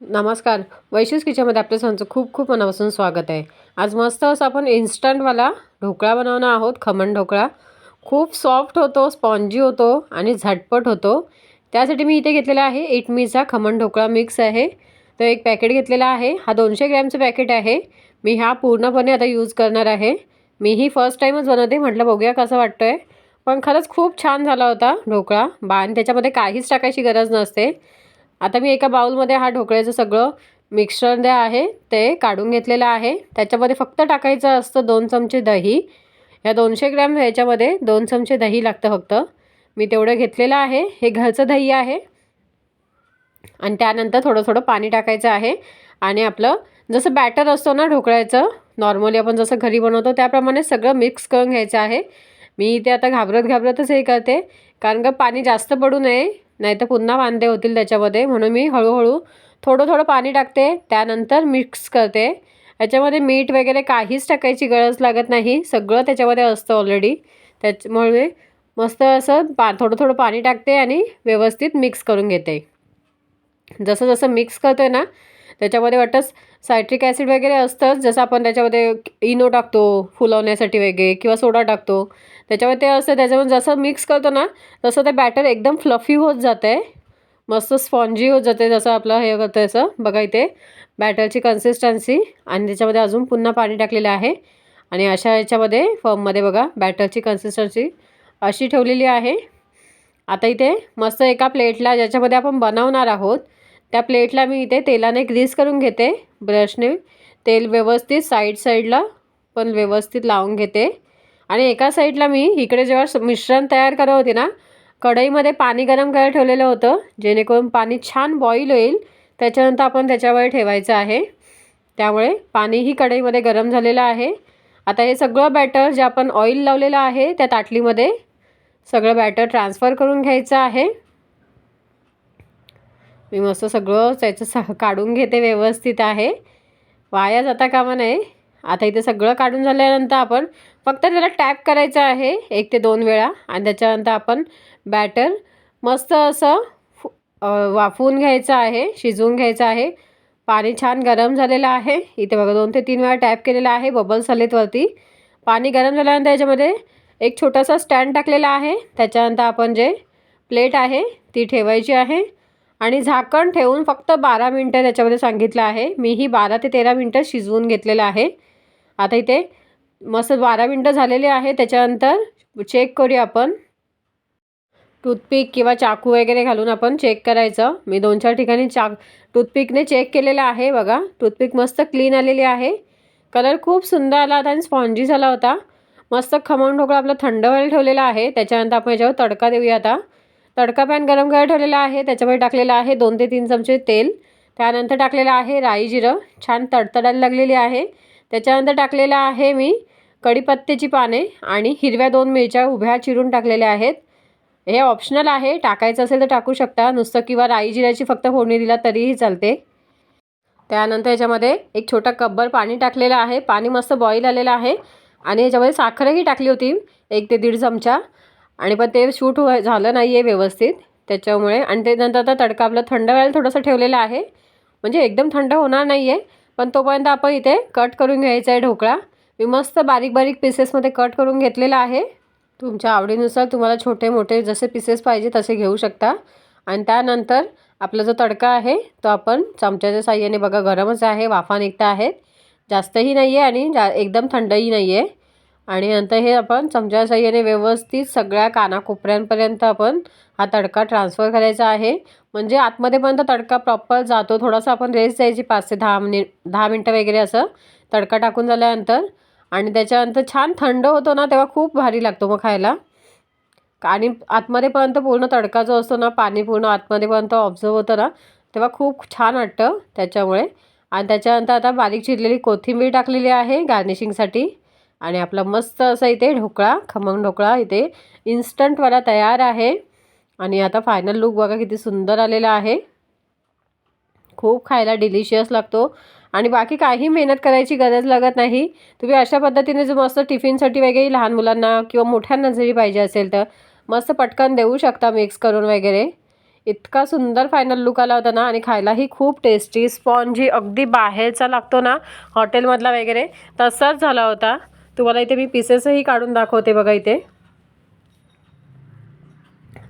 नमस्कार. वैशिष किचनमध्ये आपल्या सणचं खूप खूप मनापासून स्वागत आहे. आज मस्त असं आपण इन्स्टंटवाला ढोकळा बनवणार आहोत खमण ढोकळा. खूप सॉफ्ट होतो स्पॉन्जी होतो आणि झटपट होतो. त्यासाठी मी इथे घेतलेला आहे इटमीचा खमण ढोकळा मिक्स आहे. तर एक पॅकेट घेतलेला आहे. हा दोनशे ग्रॅमचं पॅकेट आहे. मी हा पूर्णपणे आता यूज करणार आहे. मी ही फर्स्ट टाईमच बनवते म्हटलं बघूया कसं वाटतं आहे पण खरंच खूप छान झाला होता ढोकळा. बा आणि त्याच्यामध्ये काहीच टाकायची गरज नसते. आता मी एका बाउलमध्ये हा ढोकळ्याचं सगळं मिक्सर जे आहे ते काढून घेतलेलं आहे. त्याच्यामध्ये फक्त टाकायचं असतं दोन चमचे दही. या दोनशे ग्रॅम ह्याच्यामध्ये दोन चमचे दही लागतं फक्त. मी तेवढं घेतलेलं आहे. हे घरचं दही आहे. आणि त्यानंतर थोडं थोडं पाणी टाकायचं आहे. आणि आपलं जसं बॅटर असतो ना ढोकळ्याचं नॉर्मली आपण जसं घरी बनवतो त्याप्रमाणे सगळं मिक्स करून घ्यायचं आहे. मी इथे आता घाबरत घाबरतच हे करते. कारण का पाणी जास्त पडू नये. नाही तर पुन्हा वांदे होतील त्याच्यामध्ये. म्हणून मी हळूहळू थोडं थोडं पाणी टाकते. त्यानंतर मिक्स करते. याच्यामध्ये मीठ वगैरे काहीच टाकायची गरज लागत नाही. सगळं त्याच्यामध्ये असतं ऑलरेडी त्याच्यामुळे मस्त असं पा थोडं थोडं पाणी टाकते आणि व्यवस्थित मिक्स करून घेते. जसं जसं मिक्स करते ना त्याच्यामध्ये वाटतं सायट्रिक ॲसिड वगैरे असतंच जसं आपण त्याच्यामध्ये इनो टाकतो फुलवण्यासाठी वगैरे किंवा सोडा टाकतो. त्याच्यामध्ये ते असतं त्याच्यामध्ये जसं मिक्स करतो ना तसं ते बॅटर एकदम फ्लफी होत जातं आहे मस्त स्पॉन्जी होत जाते जसं आपलं हे करतं असं बघा इथे बॅटरची कन्सिस्टन्सी आणि त्याच्यामध्ये अजून पुन्हा पाणी टाकलेलं आहे. आणि अशा याच्यामध्ये फॉर्ममध्ये बघा बॅटरची कन्सिस्टन्सी अशी ठेवलेली आहे. आता इथे मस्त एका प्लेटला ज्याच्यामध्ये आपण बनवणार आहोत त्या प्लेटला मी इथे तेलाने ग्रीस करून घेते ब्रशने. तेल व्यवस्थित साईड साईडला पण व्यवस्थित लावून घेते. आणि एका साईडला मी इकडे जेव्हा मिश्रण तयार करत होते ना कढईमध्ये पाणी गरम करायला ठेवलेलं होतं जेणेकरून पाणी छान बॉईल होईल. त्याच्यानंतर आपण त्याच्यावर ठेवायचं आहे. त्यामुळे पाणीही कढईमध्ये गरम झालेलं आहे. आता हे सगळं बॅटर जे आपण ऑइल लावलेलं आहे त्या ताटलीमध्ये सगळं बॅटर ट्रान्सफर करून घ्यायचं आहे. मी मस्त सगळं त्याचं स काढून घेते व्यवस्थित आहे. वाया जाता कामा नये. आता इथे सगळं काढून झाल्यानंतर आपण फक्त त्याला टॅप करायचं आहे एक ते दोन वेळा. आणि त्याच्यानंतर आपण बॅटर मस्त असं वाफवून घ्यायचं आहे शिजवून घ्यायचं आहे. पाणी छान गरम झालेलं आहे. इथे बघा दोन ते तीन वेळा टॅप केलेलं आहे बबल्स आलेत वरती पाणी गरम झाल्यानंतर याच्यामध्ये एक छोटासा स्टँड टाकलेला आहे. त्याच्यानंतर आपण जे प्लेट आहे ती ठेवायची आहे. आणि झाकण ठेवून फक्त बारा मिनटं त्याच्यामध्ये सांगितलं आहे. मीही बारा ते तेरा मिनटं शिजवून घेतलेलं आहे. आता इथे मस्त बारा मिनटं झालेले आहे. त्याच्यानंतर चेक करूया आपण. टूथपिक किंवा चाकू वगैरे घालून आपण चेक करायचं. मी दोन चार ठिकाणी चाक टूथपिकने चेक केलेलं आहे बघा. टूथपिक मस्त क्लीन आलेली आहे. कलर खूप सुंदर आला होता आणि स्पॉन्जी झाला होता. मस्त खमण ढोकळा आपला थंड व्हायला ठेवलेला आहे. त्याच्यानंतर आपण याच्यावर तडका देऊया आता. तडका पॅन गरम करायला ठेवलेला आहे. त्याच्यामध्ये टाकलेलं आहे दोन ते तीन चमचे तेल. त्यानंतर टाकलेलं आहे राई जिरं. छान तडतडायला लागलेली आहे. त्याच्यानंतर टाकलेलं आहे मी कढीपत्त्याची पाने आणि हिरव्या दोन मिरच्या उभ्या चिरून टाकलेल्या आहेत. हे ऑप्शनल आहे. टाकायचं असेल तर टाकू शकता. नुसतं किंवा राई जिऱ्याची फक्त फोडणी दिला तरीही चालते. त्यानंतर याच्यामध्ये एक छोटा कब्बर पाणी टाकलेलं आहे. पाणी मस्त बॉईल आलेलं आहे. आणि याच्यामध्ये साखरही टाकली होती. एक ते दीड चमचा. आणि पण ते शूट हो झालं नाही आहे व्यवस्थित. त्याच्यामुळे आणि ते नंतर आता तडका आपलं थंड व्हायला थोडंसं ठेवलेलं आहे. म्हणजे एकदम थंड होणार नाही आहे पण तोपर्यंत आपण इथे कट करून घ्यायचा आहे ढोकळा. मी मस्त बारीक बारीक पीसेसमध्ये कट करून घेतलेला आहे. तुमच्या आवडीनुसार तुम्हाला छोटे मोठे जसे पीसेस पाहिजे तसे घेऊ शकता. आणि त्यानंतर आपला जो तडका आहे तो आपण चमच्याच्या साह्याने बघा गरमच आहे वाफा निघता आहेत. जास्तही नाही आहे आणि जा एकदम थंडही नाही आहे आणि नंतर हे आपण चमच्या साह्याने व्यवस्थित सगळ्या कानाकोपऱ्यांपर्यंत आपण हा तडका ट्रान्सफर करायचा आहे. म्हणजे आतमध्येपर्यंत तडका प्रॉपर जातो. थोडासा आपण रेस्ट द्यायची पाच ते दहा मिनिट दहा मिनटं वगैरे असं तडका टाकून झाल्यानंतर आणि त्याच्यानंतर छान थंड होतो ना तेव्हा खूप भारी लागतो मग खायला. आणि आतमध्येपर्यंत पूर्ण तडका जो असतो ना पाणी पूर्ण आतमध्येपर्यंत ऑब्झर्व होतं ना तेव्हा खूप छान वाटतं त्याच्यामुळे. आणि त्याच्यानंतर आता बारीक चिरलेली कोथिंबीर टाकलेली आहे गार्निशिंगसाठी आणि आपला मस्त असा इथे ढोकळा खमंग ढोकळा इथे इन्स्टंटवाला तयार आहे. आणि आता फायनल लुक बघा किती सुंदर आलेला आहे. खूप खायला डिलिशियस लागतो. आणि बाकी काही मेहनत करायची गरज लागत नाही. तुम्ही अशा पद्धतीने जो मस्त टिफिनसाठी वगैरे लहान मुलांना किंवा मोठ्यांना जरी पाहिजे असेल तर मस्त पटकन देऊ शकता मिक्स करून वगैरे. इतका सुंदर फायनल लुक आला होता ना आणि खायलाही खूप टेस्टी स्पॉन्जी अगदी बाहेरचा लागतो ना हॉटेलमधला वगैरे तसाच झाला होता. तुम्हाला इथे मी पीसेसही काढून दाखवते बघा इथे.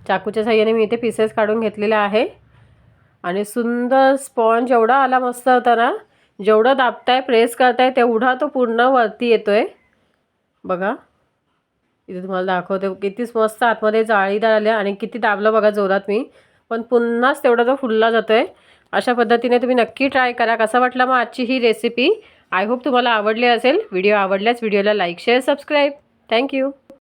चाकूच्या साह्याने मी इथे पीसेस काढून घेतलेले आहे. आणि सुंदर स्पॉन्ज एवढा आला मस्त होता ना. जेवढं दाबताय प्रेस करताय तेवढा तो पूर्ण वरती येतो आहे बघा. इथे तुम्हाला दाखवते किती मस्त आतमध्ये जाळीदार आल्या आणि किती दाबलं बघा जोरात मी. पण पुन्हाच तेवढा तो फुलला आहे अशा पद्धतीने तुम्ही नक्की ट्राय करा. कसा वाटला मग आजची ही रेसिपी आय होप तुम्हाला आवडले असेल. व्हिडिओ आवडल्यास व्हिडिओला लाईक शेअर सबस्क्राईब. थँक्यू